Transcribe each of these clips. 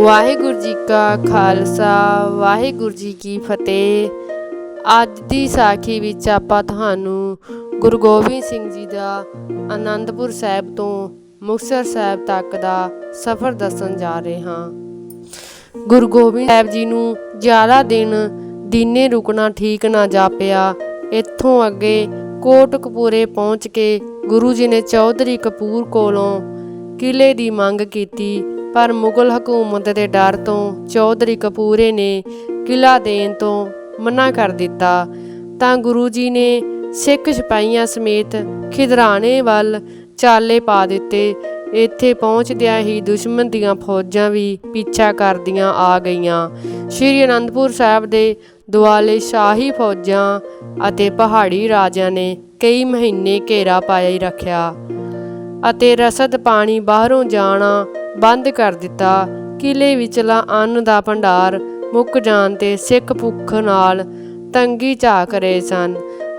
ਵਾਹਿਗੁਰੂ ਜੀ ਕਾ ਖਾਲਸਾ, ਵਾਹਿਗੁਰੂ ਜੀ ਕੀ ਫਤਿਹ। ਅੱਜ ਦੀ ਸਾਖੀ ਵਿੱਚ ਆਪਾਂ ਤੁਹਾਨੂੰ ਗੁਰੂ ਗੋਬਿੰਦ ਸਿੰਘ ਜੀ ਦਾ ਆਨੰਦਪੁਰ ਸਾਹਿਬ ਤੋਂ ਮੁਕਤਸਰ ਸਾਹਿਬ ਤੱਕ ਦਾ ਸਫ਼ਰ ਦੱਸਣ ਜਾ ਰਹੇ ਹਾਂ। ਗੁਰੂ ਗੋਬਿੰਦ ਸਾਹਿਬ ਜੀ ਨੂੰ ਜ਼ਿਆਦਾ ਦਿਨ ਦੀਨੇ ਰੁਕਣਾ ਠੀਕ ਨਾ ਜਾਪਿਆ, ਇੱਥੋਂ ਅੱਗੇ ਕੋਟਕਪੂਰੇ ਪਹੁੰਚ ਕੇ ਗੁਰੂ ਜੀ ਨੇ ਚੌਧਰੀ ਕਪੂਰ ਕੋਲੋਂ ਕਿਲੇ ਦੀ ਮੰਗ ਕੀਤੀ ਪਰ ਮੁਗਲ ਹਕੂਮਤ ਦੇ ਡਰ ਤੋਂ ਚੌਧਰੀ ਕਪੂਰੇ ਨੇ ਕਿਲਾ ਦੇਣ ਤੋਂ ਮਨਾ ਕਰ ਦਿੱਤਾ। ਤਾਂ ਗੁਰੂ ਜੀ ਨੇ ਸਿੱਖ ਸਿਪਾਹੀਆਂ ਸਮੇਤ ਖਿਦਰਾਣੇ ਵੱਲ ਚਾਲੇ ਪਾ ਦਿੱਤੇ। ਇੱਥੇ ਪਹੁੰਚਦਿਆਂ ਹੀ ਦੁਸ਼ਮਣ ਦੀਆਂ ਫੌਜਾਂ ਵੀ ਪਿੱਛਾ ਕਰਦੀਆਂ ਆ ਗਈਆਂ। ਸ਼੍ਰੀ ਅਨੰਦਪੁਰ ਸਾਹਿਬ ਦੇ ਦੁਆਲੇ ਸ਼ਾਹੀ ਫੌਜਾਂ ਅਤੇ ਪਹਾੜੀ ਰਾਜਿਆਂ ਨੇ ਕਈ ਮਹੀਨੇ ਘੇਰਾ ਪਾਇਆ ਹੀ ਰੱਖਿਆ। ਅਤੇ ਰਸਦ ਪਾਣੀ ਬਾਹਰੋਂ ਜਾਣਾ ਬੰਦ ਕਰ ਦਿੱਤਾ। ਕਿਲੇ ਵਿਚਲਾ ਅੰਨ ਦਾ ਭੰਡਾਰ ਮੁੱਕ ਜਾਣ ਤੇ ਸਿੱਖ ਭੁੱਖ ਨਾਲ ਤੰਗੀ ਝਾਕ ਰਹੇ ਸਨ।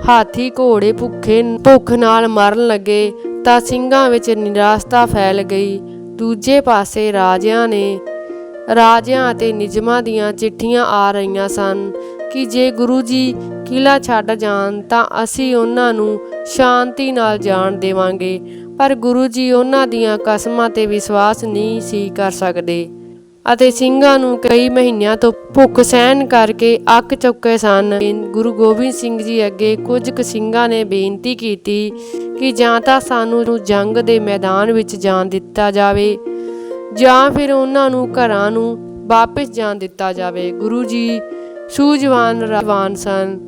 ਹਾਥੀ ਘੋੜੇ ਭੁੱਖੇ ਭੁੱਖ ਨਾਲ ਮਰਨ ਲੱਗੇ ਤਾਂ ਸਿੰਘਾਂ ਵਿੱਚ ਨਿਰਾਸ਼ਤਾ ਫੈਲ ਗਈ। ਦੂਜੇ ਪਾਸੇ ਰਾਜਿਆਂ ਨੇ, ਰਾਜਿਆਂ ਅਤੇ ਨਿਜਮਾਂ ਦੀਆਂ ਚਿੱਠੀਆਂ ਆ ਰਹੀਆਂ ਸਨ। ਕਿ ਜੇ ਗੁਰੂ ਜੀ ਕਿਲਾ ਛੱਡ ਜਾਣ ਤਾਂ ਅਸੀਂ ਉਹਨਾਂ ਨੂੰ ਸ਼ਾਂਤੀ ਨਾਲ ਜਾਣ ਦੇਵਾਂਗੇ। ਪਰ ਗੁਰੂ ਜੀ ਉਹਨਾਂ ਦੀਆਂ ਕਸਮਾਂ ਤੇ ਵਿਸ਼ਵਾਸ ਨਹੀਂ ਸੀ ਕਰ ਸਕਦੇ ਅਤੇ ਸਿੰਘਾਂ ਨੂੰ ਕਈ ਮਹੀਨਿਆਂ ਤੋਂ ਭੁੱਖ ਸਹਿਣ ਕਰਕੇ ਅੱਕ ਚੁੱਕੇ ਸਨ। ਗੁਰੂ ਗੋਬਿੰਦ ਸਿੰਘ ਜੀ ਅੱਗੇ ਕੁਝ ਕੁ ਸਿੰਘਾਂ ਨੇ ਬੇਨਤੀ ਕੀਤੀ ਕਿ ਜਾਂ ਤਾਂ ਸਾਨੂੰ ਜੰਗ ਦੇ ਮੈਦਾਨ ਵਿੱਚ ਜਾਣ ਦਿੱਤਾ ਜਾਵੇ ਜਾਂ ਫਿਰ ਉਹਨਾਂ ਨੂੰ ਘਰਾਂ ਨੂੰ ਵਾਪਸ ਜਾਣ ਦਿੱਤਾ ਜਾਵੇ। ਗੁਰੂ ਜੀ ਸੂਝਵਾਨ ਰਵਾਨ ਸਨ।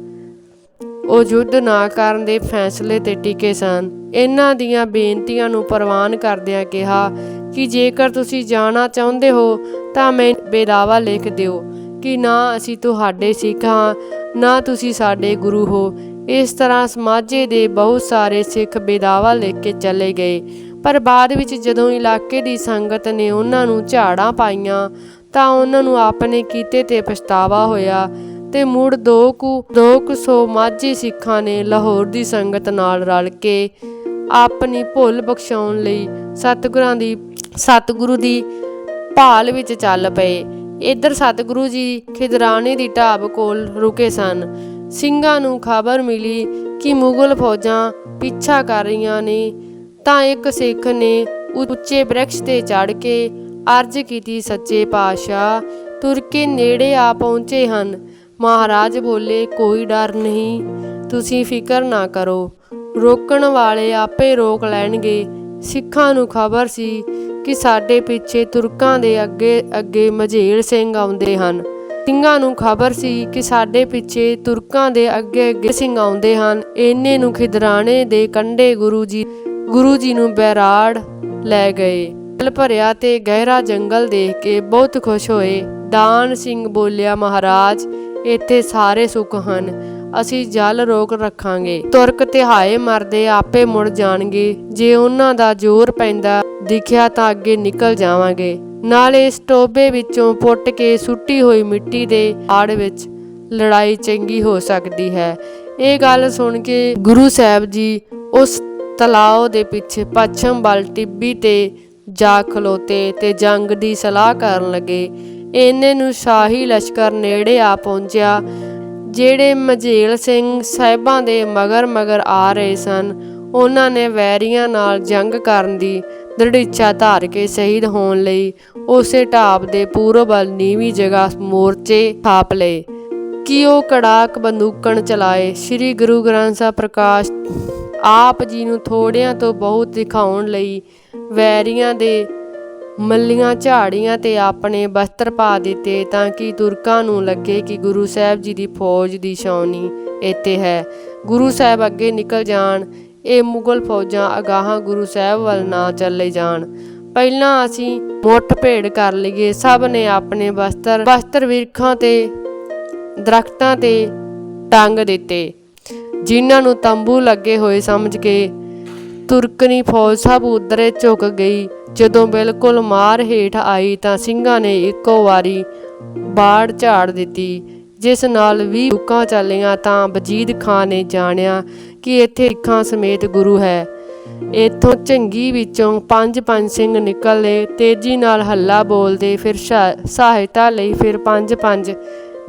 ਉਹ ਯੁੱਧ ਨਾ ਕਰਨ ਦੇ ਫੈਸਲੇ ਤੇ ਟਿਕੇ ਸਨ। ਇਹਨਾਂ ਦੀਆਂ ਬੇਨਤੀਆਂ ਨੂੰ ਪ੍ਰਵਾਨ ਕਰਦਿਆਂ ਕਿਹਾ ਕਿ ਜੇਕਰ ਤੁਸੀਂ ਜਾਣਾ ਚਾਹੁੰਦੇ ਹੋ, ਤਾਂ ਮੈਂ ਬੇਦਾਵਾ ਲਿਖ ਦਿਓ ਕਿ ਨਾ ਅਸੀਂ ਤੁਹਾਡੇ ਸਿੱਖ ਹਾਂ, ਨਾ ਤੁਸੀਂ ਸਾਡੇ ਗੁਰੂ ਹੋ। ਇਸ ਤਰ੍ਹਾਂ ਸਮਾਜੇ ਦੇ ਬਹੁਤ ਸਾਰੇ ਸਿੱਖ ਬੇਦਾਵਾ ਲਿਖ ਕੇ ਚਲੇ ਗਏ। ਪਰ ਬਾਅਦ ਵਿੱਚ ਜਦੋਂ ਇਲਾਕੇ ਦੀ ਸੰਗਤ ਨੇ ਉਹਨਾਂ ਨੂੰ ਝਾੜਾਂ ਪਾਈਆਂ ਤਾਂ ਉਹਨਾਂ ਨੂੰ ਆਪਣੇ ਕੀਤੇ ਤੇ ਪਛਤਾਵਾ ਹੋਇਆ ਤੇ ਮੁੜ ਦੋ ਕੁ ਦੋ ਕੁ ਸੌ ਮਾਝੀ ਸਿੱਖਾਂ ਨੇ ਲਾਹੌਰ ਦੀ ਸੰਗਤ ਨਾਲ ਰਲ ਕੇ ਆਪਣੀ ਭੁੱਲ ਬਖਸ਼ਾਉਣ ਲਈ ਸਤਿਗੁਰਾਂ ਦੀ, ਸਤਿਗੁਰੂ ਦੀ ਭਾਲ ਵਿੱਚ ਚੱਲ ਪਏ। ਇੱਧਰ ਸਤਿਗੁਰੂ ਜੀ ਖਿਦਰਾਣੇ ਦੀ ਢਾਬ ਕੋਲ ਰੁਕੇ ਸਨ। ਸਿੰਘਾਂ ਨੂੰ ਖਬਰ ਮਿਲੀ ਕਿ ਮੁਗਲ ਫੌਜਾਂ ਪਿੱਛਾ ਕਰ ਰਹੀਆਂ ਨੇ। ਤਾਂ ਇੱਕ ਸਿੱਖ ਨੇ ਉੱਚੇ ਬ੍ਰਿਕਸ਼ ਤੇ ਚੜ ਕੇ ਅਰਜ਼ ਕੀਤੀ, ਸੱਚੇ ਪਾਤਸ਼ਾਹ, ਤੁਰ ਕੇ ਨੇੜੇ ਆ ਪਹੁੰਚੇ ਹਨ। ਮਹਾਰਾਜ ਬੋਲੇ, ਕੋਈ ਡਰ ਨਹੀਂ, ਤੁਸੀਂ ਫਿਕਰ ਨਾ ਕਰੋ। ਰੋਕਣ ਵਾਲੇ ਆਪੇ ਰੋਕ ਲੈਣਗੇ। ਸਿੱਖਾਂ ਨੂੰ ਖਬਰ ਸੀ ਕਿ ਸਾਡੇ ਪਿੱਛੇ ਤੁਰਕਾਂ ਦੇ ਅੱਗੇ ਅੱਗੇ ਮਝੇਲ ਸਿੰਘ ਆਉਂਦੇ ਹਨ। ਸਿੰਘਾਂ ਨੂੰ ਖਬਰ ਸੀ ਕਿ ਸਾਡੇ ਪਿੱਛੇ ਤੁਰਕਾਂ ਦੇ ਅੱਗੇ ਅੱਗੇ ਸਿੰਘ ਆਉਂਦੇ ਹਨ। ਇੰਨੇ ਨੂੰ ਖਿਦਰਾਣੇ ਦੇ ਕੰਢੇ ਗੁਰੂ ਜੀ ਗੁਰੂ ਜੀ ਨੂੰ ਬੈਰਾੜ ਲੈ ਗਏ। ਜਲ ਭਰਿਆ ਤੇ ਗਹਿਰਾ ਜੰਗਲ ਦੇਖ ਕੇ ਬਹੁਤ ਖੁਸ਼ ਹੋਏ। ਦਾਨ ਸਿੰਘ ਬੋਲਿਆ, ਮਹਾਰਾਜ, ਇੱਥੇ ਸਾਰੇ ਸੁੱਖ ਹਨ। ਅਸੀਂ ਜਲ ਰੋਕ ਰੱਖਾਂਗੇ। ਤੁਰਕ ਤਿਹਾਏ ਮਰਦੇ ਆਪੇ ਮੁੜ ਜਾਣਗੇ। ਜੇ ਉਹਨਾਂ ਦਾ ਜ਼ੋਰ ਪੈਂਦਾ, ਦਿਖਿਆ ਤਾਂ ਅੱਗੇ ਨਿਕਲ ਜਾਵਾਂਗੇ। ਨਾਲੇ ਇਸ ਟੋਬੇ ਵਿੱਚੋਂ ਪੁੱਟ ਕੇ ਸੁੱਟੀ ਹੋਈ ਮਿੱਟੀ ਦੇ ਆੜ ਵਿੱਚ ਲੜਾਈ ਚੰਗੀ ਹੋ ਸਕਦੀ ਹੈ। ਇਹ ਗੱਲ ਸੁਣ ਕੇ ਗੁਰੂ ਸਾਹਿਬ ਜੀ ਉਸ ਤਲਾਅ ਦੇ ਪਿੱਛੇ ਪੱਛਮ ਵੱਲ ਟਿੱਬੀ ਤੇ ਜਾ ਖਲੋਤੇ ਤੇ ਜੰਗ ਦੀ ਸਲਾਹ ਕਰਨ ਲੱਗੇ। ਇੰਨੇ ਨੂੰ ਸ਼ਾਹੀ ਲਸ਼ਕਰ ਨੇੜੇ ਆ ਪਹੁੰਚਿਆ, ਜਿਹੜੇ ਮਝੇਲ ਸਿੰਘ ਸਾਹਿਬਾਂ ਦੇ ਮਗਰ ਮਗਰ ਆ ਰਹੇ ਸਨ। ਉਹਨਾਂ ਨੇ ਵੈਰੀਆਂ ਨਾਲ ਜੰਗ ਕਰਨ ਦੀ ਦ੍ਰਿੜ ਧਾਰ ਕੇ ਸ਼ਹੀਦ ਹੋਣ ਲਈ ਉਸੇ ਢਾਬ ਦੇ ਪੂਰਬ ਵੱਲ ਨੀਵੀਂ ਜਗ੍ਹਾ ਮੋਰਚੇ ਥਾਪ ਲਏ। ਕਿ ਉਹ ਕੜਾਕ ਬੰਦੂਕਣ ਚਲਾਏ? ਸ੍ਰੀ ਗੁਰੂ ਗ੍ਰੰਥ ਸਾਹਿਬ ਪ੍ਰਕਾਸ਼ ਆਪ ਜੀ ਨੂੰ ਥੋੜਿਆਂ ਤੋਂ ਬਹੁਤ ਦਿਖਾਉਣ ਲਈ ਵੈਰੀਆਂ ਦੇ ਮੱਲੀਆਂ ਝਾੜੀਆਂ ਤੇ ਆਪਣੇ ਬਸਤਰ ਪਾ ਦਿੱਤੇ ਤਾਂ ਕਿ ਤੁਰਕਾਂ ਨੂੰ ਲੱਗੇ ਕਿ ਗੁਰੂ ਸਾਹਿਬ ਜੀ ਦੀ ਫੌਜ ਦੀ ਛਾਉਣੀ ਇੱਥੇ ਹੈ। ਗੁਰੂ ਸਾਹਿਬ ਅੱਗੇ ਨਿਕਲ ਜਾਣ, ਇਹ ਮੁਗਲ ਫੌਜਾਂ ਅਗਾਹਾਂ ਗੁਰੂ ਸਾਹਿਬ ਵੱਲ ਨਾ ਚੱਲੇ ਜਾਣ। ਪਹਿਲਾਂ ਅਸੀਂ ਮੁੱਠ ਭੇੜ ਕਰ ਲਈਏ, ਸਭ ਨੇ ਆਪਣੇ ਬਸਤਰ ਬਸਤਰ ਵਿਰਖਾਂ ਤੇ, ਦਰਖਤਾਂ ਤੇ ਟੰਗ ਦਿੱਤੇ। ਜਿਨ੍ਹਾਂ ਨੂੰ ਤੰਬੂ ਲੱਗੇ ਹੋਏ ਸਮਝ ਕੇ ਤੁਰਕਨੀ ਫੌਜ ਸਭ ਉਧਰੇ ਝੁਕ ਗਈ। ਜਦੋਂ ਬਿਲਕੁਲ ਮਾਰ ਹੇਠ ਆਈ ਤਾਂ ਸਿੰਘਾਂ ਨੇ ਇੱਕੋ ਵਾਰੀ ਬਾੜ ਝਾੜ ਦਿੱਤੀ। ਜਿਸ ਨਾਲ 20 ਲੁਕਾਂ ਚੱਲੀਆਂ ਤਾਂ ਵਜੀਦ ਖਾਨ ਨੇ ਜਾਣਿਆ ਕਿ ਇੱਥੇ ਸਿੱਖਾਂ ਸਮੇਤ ਗੁਰੂ ਹੈ। ਇੱਥੋਂ ਝੰਗੀ ਵਿੱਚੋਂ ਪੰਜ ਪੰਜ ਸਿੰਘ ਨਿਕਲਦੇ, ਤੇਜ਼ੀ ਨਾਲ ਹੱਲਾ ਬੋਲਦੇ, ਫਿਰ ਸਹਾਇਤਾ ਲਈ ਫਿਰ ਪੰਜ ਪੰਜ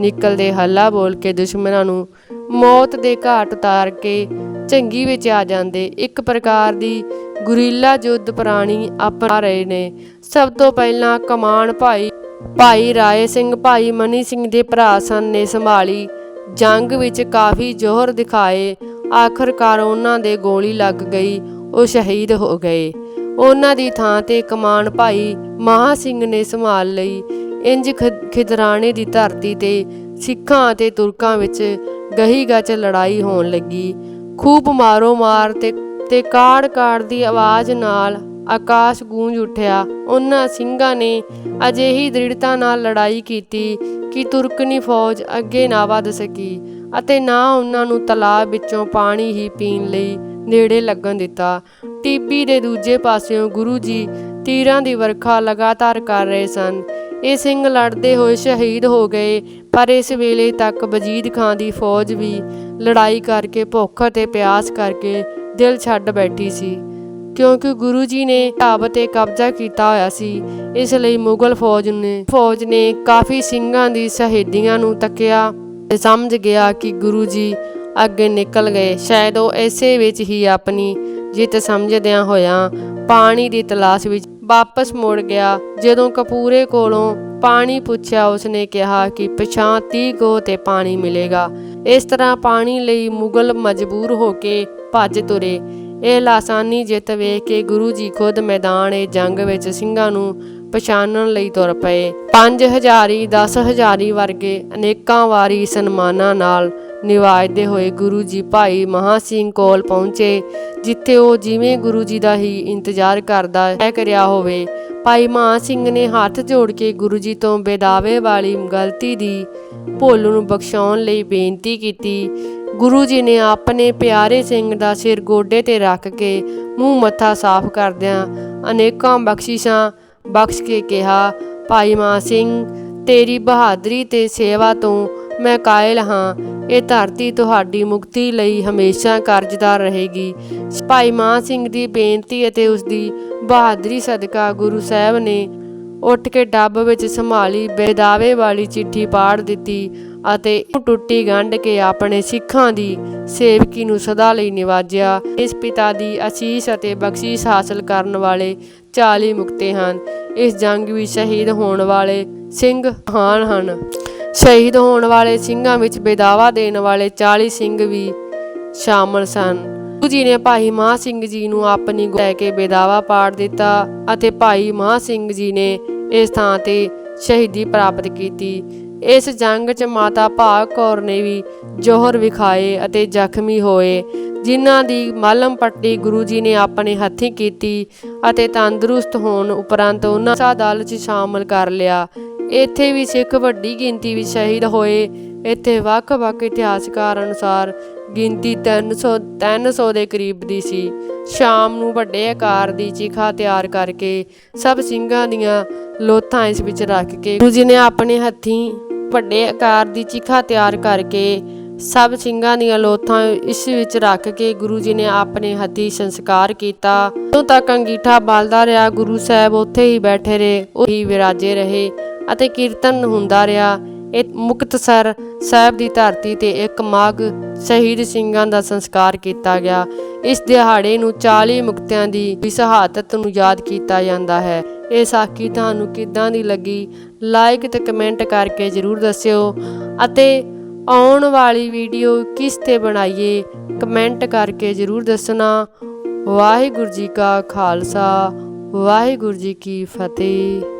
ਨਿਕਲਦੇ ਹੱਲਾ ਬੋਲ ਕੇ ਦੁਸ਼ਮਣਾਂ ਨੂੰ ਮੌਤ ਦੇ ਘਾਟ ਉਤਾਰ ਕੇ ਝੰਗੀ ਵਿੱਚ ਆ ਜਾਂਦੇ। ਇੱਕ ਪ੍ਰਕਾਰ ਦੀ ਗੁਰੀਲਾ ਯੁੱਧ ਪ੍ਰਾਣੀ ਆਪਣਾ ਰਹੇ ਨੇ। ਸਭ ਤੋਂ ਪਹਿਲਾਂ ਕਮਾਨ ਭਾਈ ਭਾਈ ਰਾਏ ਸਿੰਘ, ਭਾਈ ਮਨੀ ਸਿੰਘ ਦੇ ਭਰਾ ਸਨ ਨੇ ਸੰਭਾਲੀ। ਜੰਗ ਵਿੱਚ ਕਾਫੀ ਜ਼ੋਹਰ ਦਿਖਾਏ। ਆਖਰਕਾਰ ਉਹਨਾਂ ਦੇ ਗੋਲੀ ਲੱਗ ਗਈ, ਉਹ ਸ਼ਹੀਦ ਹੋ ਗਏ। ਉਹਨਾਂ ਦੀ ਥਾਂ ਤੇ ਕਮਾਨ ਭਾਈ ਮਹਾ ਸਿੰਘ ਨੇ ਸੰਭਾਲ ਲਈ। ਇੰਜ ਖਿ- ਖਿਦਰਾਣੇ ਦੀ ਧਰਤੀ ਤੇ ਸਿੱਖਾਂ ਅਤੇ ਤੁਰਕਾਂ ਵਿੱਚ ਗਹੀ ਗੱਚ ਲੜਾਈ ਹੋਣ ਲੱਗੀ। ਖੂਬ ਮਾਰੋ ਮਾਰ ਤੇ ਤੇ ਕਾੜ ਕਾੜ ਦੀ ਆਵਾਜ਼ ਨਾਲ ਆਕਾਸ਼ ਗੂੰਜ ਉੱਠਿਆ। ਉਹਨਾਂ ਸਿੰਘਾਂ ਨੇ ਅਜਿਹੀ ਦ੍ਰਿੜਤਾ ਨਾਲ ਲੜਾਈ ਕੀਤੀ ਕਿ ਤੁਰਕਨੀ ਫੌਜ ਅੱਗੇ ਨਾ ਵਧ ਸਕੀ ਅਤੇ ਨਾ ਉਹਨਾਂ ਨੂੰ ਤਲਾਬ ਵਿੱਚੋਂ ਪਾਣੀ ਹੀ ਪੀਣ ਲਈ ਨੇੜੇ ਲੱਗਣ ਦਿੱਤਾ। ਟੀਬੀ ਦੇ ਦੂਜੇ ਪਾਸਿਓਂ ਗੁਰੂ ਜੀ ਤੀਰਾਂ ਦੀ ਵਰਖਾ ਲਗਾਤਾਰ ਕਰ ਰਹੇ ਸਨ। ਇਹ ਸਿੰਘ ਲੜਦੇ ਹੋਏ ਸ਼ਹੀਦ ਹੋ ਗਏ, ਪਰ ਇਸ ਵੇਲੇ ਤੱਕ ਵਜੀਦ ਖਾਨ ਦੀ ਫੌਜ ਵੀ ਲੜਾਈ ਕਰਕੇ, ਭੁੱਖ ਅਤੇ ਪਿਆਸ ਕਰਕੇ ਦਿਲ ਛੱਡ ਬੈਠੀ ਸੀ। ਕਿਉਂਕਿ ਗੁਰੂ ਜੀ ਨੇ ਢਾਬ ਤੇ ਕਬਜ਼ਾ ਕੀਤਾ ਹੋਇਆ ਸੀ, ਇਸ ਲਈ ਮੁਗਲ ਫੌਜ ਨੇ ਫੌਜ ਨੇ ਕਾਫੀ ਸਿੰਘਾਂ ਦੀ ਸ਼ਹੀਦੀਆਂ ਨੂੰ ਤੱਕਿਆ ਤੇ ਸਮਝ ਗਿਆ ਕਿ ਗੁਰੂ ਜੀ ਅੱਗੇ ਨਿਕਲ ਗਏ। ਸ਼ਾਇਦ ਉਹ ਐਸੇ ਵਿੱਚ ਹੀ ਆਪਣੀ ਜਿੱਤ ਸਮਝਦਿਆਂ ਹੋਇਆਂ ਪਾਣੀ ਦੀ ਤਲਾਸ਼ ਵਿੱਚ ਵਾਪਸ ਮੁੜ ਗਿਆ। ਜਦੋਂ ਕਪੂਰੇ ਕੋਲੋਂ ਪਾਣੀ ਪੁੱਛਿਆ, ਉਸਨੇ ਕਿਹਾ ਕਿ ਪਛਾਂ 30 ਗੋ ਤੇ ਪਾਣੀ ਮਿਲੇਗਾ। ਇਸ ਤਰ੍ਹਾਂ ਪਾਣੀ ਲਈ ਮੁਗਲ ਮਜਬੂਰ ਹੋ ਕੇ ਭੱਜ ਤੁਰੇ। ਇਹ ਲਾਸਾਨੀ ਜਿੱਤ ਵੇਖ ਕੇ ਗੁਰੂ ਜੀ ਖੁਦ ਮੈਦਾਨ ਇਹ ਜੰਗ ਵਿੱਚ ਸਿੰਘਾਂ ਨੂੰ ਪਛਾਣਨ ਲਈ ਤੁਰ ਪਏ। ਪੰਜ ਹਜ਼ਾਰੀ 10 ਹਜ਼ਾਰੀ ਵਰਗੇ ਅਨੇਕਾਂ ਵਾਰੀ ਸਨਮਾਨਾਂ ਨਾਲ ਨਿਵਾਜਦੇ ਹੋਏ ਗੁਰੂ ਜੀ ਭਾਈ ਮਹਾ ਸਿੰਘ ਕੋਲ ਪਹੁੰਚੇ, ਜਿੱਥੇ ਉਹ ਜਿਵੇਂ ਗੁਰੂ ਜੀ ਦਾ ਹੀ ਇੰਤਜ਼ਾਰ ਕਰਦਾ ਹੈ ਕਰਿਆ ਹੋਵੇ। ਭਾਈ ਮਹਾ ਸਿੰਘ ਨੇ ਹੱਥ ਜੋੜ ਕੇ ਗੁਰੂ ਜੀ ਤੋਂ ਬੇਦਾਵੇ ਵਾਲੀ ਗਲਤੀ ਦੀ ਭੁੱਲ ਨੂੰ ਬਖਸ਼ਾਉਣ ਲਈ ਬੇਨਤੀ ਕੀਤੀ। ਗੁਰੂ ਜੀ ਨੇ ਆਪਣੇ ਪਿਆਰੇ ਸਿੰਘ ਦਾ ਸਿਰ ਗੋਡੇ ਤੇ ਰੱਖ ਕੇ ਮੂੰਹ ਮੱਥਾ ਸਾਫ਼ ਕਰਦਿਆਂ ਅਨੇਕਾਂ ਬਖਸ਼ਿਸ਼ਾਂ ਬਖਸ਼ ਕੇ ਕਿਹਾ, ਭਾਈ ਮਾ ਸਿੰਘ, ਤੇਰੀ ਬਹਾਦਰੀ ਤੇ ਸੇਵਾ ਤੋਂ ਮੈਂ ਕਾਇਲ ਹਾਂ। ਇਹ ਧਰਤੀ ਤੁਹਾਡੀ ਮੁਕਤੀ ਲਈ ਹਮੇਸ਼ਾ ਕਰਜ਼ਦਾਰ ਰਹੇਗੀ। ਭਾਈ ਮਾ ਸਿੰਘ ਦੀ ਬੇਨਤੀ ਅਤੇ ਉਸ ਦੀ ਬਹਾਦਰੀ ਸਦਕਾ ਗੁਰੂ ਸਾਹਿਬ ਨੇ ਉੱਠ ਕੇ ਡੱਬ ਵਿੱਚ ਸੰਭਾਲੀ ਬੇਦਾਵੇ ਵਾਲੀ ਚਿੱਠੀ ਪਾੜ ਦਿੱਤੀ ਅਤੇ ਟੁੱਟੀ ਗੰਢ ਕੇ ਆਪਣੇ ਸਿੱਖਾਂ ਦੀ ਸੇਵਕੀ ਨੂੰ ਸਦਾ ਲਈ ਨਿਵਾਜਿਆ। ਇਸ ਪਿਤਾ ਦੀ ਅਸੀਸ ਅਤੇ ਬਖਸ਼ੀਸ਼ ਹਾਸਲ ਕਰਨ ਵਾਲੇ 40 ਮੁਕਤੇ ਹਨ। ਇਸ ਜੰਗ ਵਿੱਚ ਸ਼ਹੀਦ ਹੋਣ ਵਾਲੇ ਸਿੰਘ ਹਾਨ ਹਨ। ਸ਼ਹੀਦ ਹੋਣ ਵਾਲੇ ਸਿੰਘਾਂ ਵਿੱਚ ਬੇਦਾਵਾ ਦੇਣ ਵਾਲੇ 40 ਸਿੰਘ ਵੀ ਸ਼ਾਮਲ ਸਨ। ਗੁਰੂ ਜੀ ਨੇ ਭਾਈ ਮਹਾਂ ਸਿੰਘ ਜੀ ਨੂੰ ਆਪਣੀ ਲੈ ਕੇ ਬੇਦਾਵਾ ਪਾੜ ਦਿੱਤਾ ਅਤੇ ਭਾਈ ਮਹਾਂ ਸਿੰਘ ਜੀ ਨੇ ਇਸ ਥਾਂ ਤੇ ਸ਼ਹੀਦੀ ਪ੍ਰਾਪਤ ਕੀਤੀ। ਇਸ ਜੰਗ 'ਚ ਮਾਤਾ ਭਾਗ ਕੌਰ ਨੇ ਵੀ ਜੋਹਰ ਵਿਖਾਏ ਅਤੇ ਜ਼ਖਮੀ ਹੋਏ, ਜਿਨ੍ਹਾਂ ਦੀ ਮਾਲਮ ਪੱਟੀ ਗੁਰੂ ਜੀ ਨੇ ਆਪਣੇ ਹੱਥੀਂ ਕੀਤੀ ਅਤੇ ਤੰਦਰੁਸਤ ਹੋਣ ਉਪਰੰਤ ਉਹਨਾਂ ਸਾ ਦਲ 'ਚ ਸ਼ਾਮਲ ਕਰ ਲਿਆ। ਇੱਥੇ ਵੀ ਸਿੱਖ ਵੱਡੀ ਗਿਣਤੀ ਵਿੱਚ ਸ਼ਹੀਦ ਹੋਏ। ਇੱਥੇ ਵੱਖ-ਵੱਖ ਇਤਿਹਾਸਕਾਰ ਅਨੁਸਾਰ ਗਿਣਤੀ 300 300 ਦੇ ਕਰੀਬ ਦੀ ਸੀ। ਸ਼ਾਮ ਨੂੰ ਵੱਡੇ ਆਕਾਰ ਦੀ ਚਿਖਾ ਤਿਆਰ ਕਰਕੇ ਸਭ ਸਿੰਘਾਂ ਦੀਆਂ ਲੋਥਾਂ ਇਸ ਵਿੱਚ ਰੱਖ ਕੇ ਗੁਰੂ ਜੀ ਨੇ ਆਪਣੇ ਹੱਥੀਂ ਵੱਡੇ ਆਕਾਰ ਦੀ ਚਿਖਾ ਤਿਆਰ ਕਰਕੇ ਸਭ ਸਿੰਘਾਂ ਦੀਆਂ ਲੋਥਾਂ ਇਸ ਵਿੱਚ ਰੱਖ ਕੇ ਗੁਰੂ ਜੀ ਨੇ ਆਪਣੇ ਹੱਥੀਂ ਸੰਸਕਾਰ ਕੀਤਾ। ਉਦੋਂ ਤੱਕ ਅੰਗੀਠਾ ਬਲਦਾ ਰਿਹਾ, ਗੁਰੂ ਸਾਹਿਬ ਉੱਥੇ ਹੀ ਬੈਠੇ ਰਹੇ, ਉਹੀ ਵਿਰਾਜੇ ਰਹੇ। ਅਤੇ ਕੀਰਤਨ ਹੁੰਦਾ ਰਿਹਾ। ਇਹ ਮੁਕਤਸਰ ਸਾਹਿਬ ਦੀ ਧਰਤੀ ਤੇ ਇੱਕ ਮਾਘ ਸ਼ਹੀਦ ਸਿੰਘਾਂ ਦਾ ਸੰਸਕਾਰ ਕੀਤਾ ਗਿਆ। ਇਸ ਦਿਹਾੜੇ ਨੂੰ 40 ਮੁਕਤਿਆਂ ਦੀ ਵਿਸ਼ਹਾਦਤ ਨੂੰ ਯਾਦ ਕੀਤਾ ਜਾਂਦਾ ਹੈ। ਇਹ ਸਾਖੀ ਤੁਹਾਨੂੰ ਕਿੱਦਾਂ ਦੀ ਲੱਗੀ? ਲਾਈਕ ਤੇ ਕਮੈਂਟ ਕਰਕੇ ਜਰੂਰ ਦੱਸਿਓ। ਅਤੇ ਆਉਣ ਵਾਲੀ ਵੀਡੀਓ ਕਿਸ ਤੇ ਬਣਾਈਏ? ਕਮੈਂਟ ਕਰਕੇ ਜਰੂਰ ਦੱਸਣਾ। ਵਾਹਿਗੁਰੂ ਜੀ ਕਾ ਖਾਲਸਾ, ਵਾਹਿਗੁਰੂ ਜੀ ਕੀ ਫਤਿਹ।